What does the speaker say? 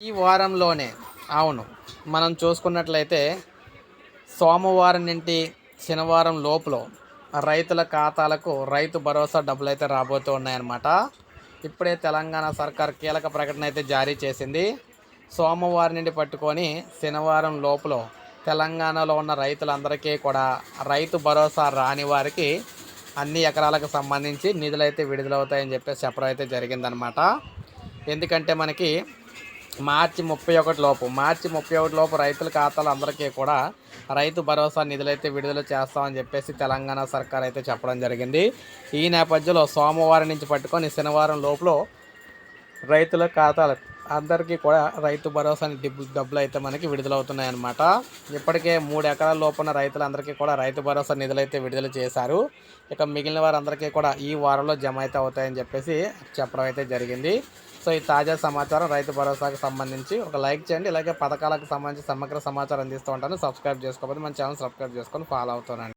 ఈ వారంలోనే అవును మనం చూసుకున్నట్లయితే సోమవారం నుండి శనివారం లోపల రైతుల ఖాతాలకు రైతు భరోసా డబ్బులు అయితే రాబోతూ ఉన్నాయన్నమాట. ఇప్పుడే తెలంగాణ సర్కార్ కీలక ప్రకటన అయితే జారీ చేసింది. సోమవారం నుండి పట్టుకొని శనివారం లోపల తెలంగాణలో ఉన్న రైతులందరికీ కూడా రైతు భరోసా రాని వారికి అన్ని ఎకరాలకు సంబంధించి నిధులైతే విడుదలవుతాయని చెప్పేసి చెప్పడం అయితే జరిగిందనమాట ఎందుకంటే మనకి మార్చి ముప్పై ఒకటి లోపు మార్చి ముప్పై ఒకటి లోపు రైతుల ఖాతాలు అందరికీ కూడా రైతు భరోసా నిధులైతే విడుదల చేస్తామని చెప్పేసి తెలంగాణ సర్కార్ అయితే చెప్పడం జరిగింది. ఈ నేపథ్యంలో సోమవారం నుంచి పట్టుకొని శనివారం లోపల రైతుల ఖాతాలు అందరికీ కూడా రైతు భరోసా డబ్బులు డబ్బులు అయితే మనకి విడుదలవుతున్నాయన్నమాట. ఇప్పటికే మూడు ఎకరాల లోపున రైతులందరికీ కూడా రైతు భరోసా నిధులు అయితే విడుదల చేశారు. ఇక మిగిలిన వారందరికీ కూడా ఈ వారంలో జమ అయితే అవుతాయని చెప్పేసి చెప్పడం అయితే జరిగింది. సో ఈ తాజా సమాచారం రైతు భరోసాకు సంబంధించి ఒక లైక్ చేయండి. ఇలాగే పథకాలకు సంబంధించి సమగ్ర సమాచారం అందిస్తూ ఉంటాను. సబ్స్క్రైబ్ చేసుకోకపోతే మన ఛానల్ సబ్స్క్రైబ్ చేసుకొని ఫాలో అవుతానండి